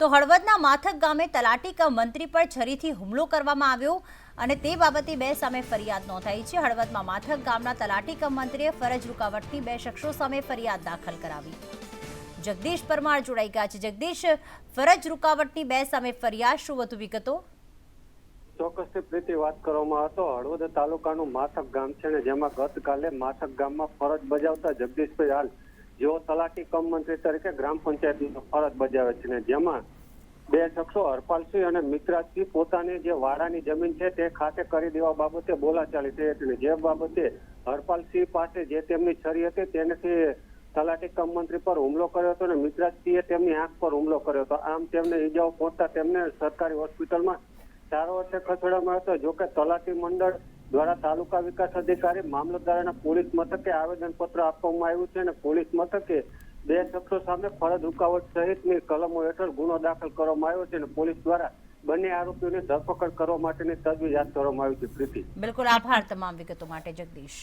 તો હળવદના માથક ગામે તલાટી કમ મંત્રી પર છરીથી હુમલો કરવામાં આવ્યો અને તે બાબતે બે સામે ફરિયાદ નોંધાઈ છે. હળવદમાં માથક ગામના તલાટી કમ મંત્રીએ ફરજ રૂકાવટની બે શખ્સો સામે ફરિયાદ દાખલ કરાવી. જગદીશ પરમાર જોડાઈ ગયા છે. જગદીશ, ફરજ રૂકાવટની બે સામે ફરિયાદ શું વધુ વિગતો? ચોક્કસ પ્રીતિ વાત કરવામાં હતો હળવદ તાલુકાનું માથક ગામ છે ને જેમાં ગતકાલે માથક ગામમાં ફરજ બજાવતા જગદીશભાઈ હાલ જેઓ તલાટી કમ મંત્રી તરીકે ગ્રામ પંચાયતની ફરજ બજાવે છે ને જેમાં બે શખ્સો હરપાલસિંહ અને મિત્રાજસિંહ પોતાની જે વાડાની જમીન છે તે ખાતે કરી દેવા બાબતે બોલાચાલી થઈ હતી જે બાબતે હરપાલસિંહ પાસે જે તેમની છરી હતી તેનાથી તલાટી કમ મંત્રી પર હુમલો કર્યો હતો અને મિત્રાજસિંહે તેમની આંખ પર હુમલો કર્યો હતો. આમ તેમને ઈજાઓ પહોંચતા તેમને સરકારી હોસ્પિટલમાં સારો અર્થે ખસેડવામાં આવ્યો હતો. જોકે તલાટી મંડળ દ્વારા તાલુકા વિકાસ અધિકારી મામલતદારના પોલીસ મથકે આવેદનપત્ર આપવામાં આવ્યું છે અને પોલીસ મથકે બે શખ્સો સામે ફરજ રૂકાવટ સહિતની કલમો હેઠળ ગુનો દાખલ કરવામાં આવ્યો છે અને પોલીસ દ્વારા બંને આરોપીઓની ધરપકડ કરવા માટેની તજવીજ હાથ ધરવામાં આવી છે. પ્રીતિ. બિલકુલ આભાર તમામ વિગતો માટે, જગદીશ.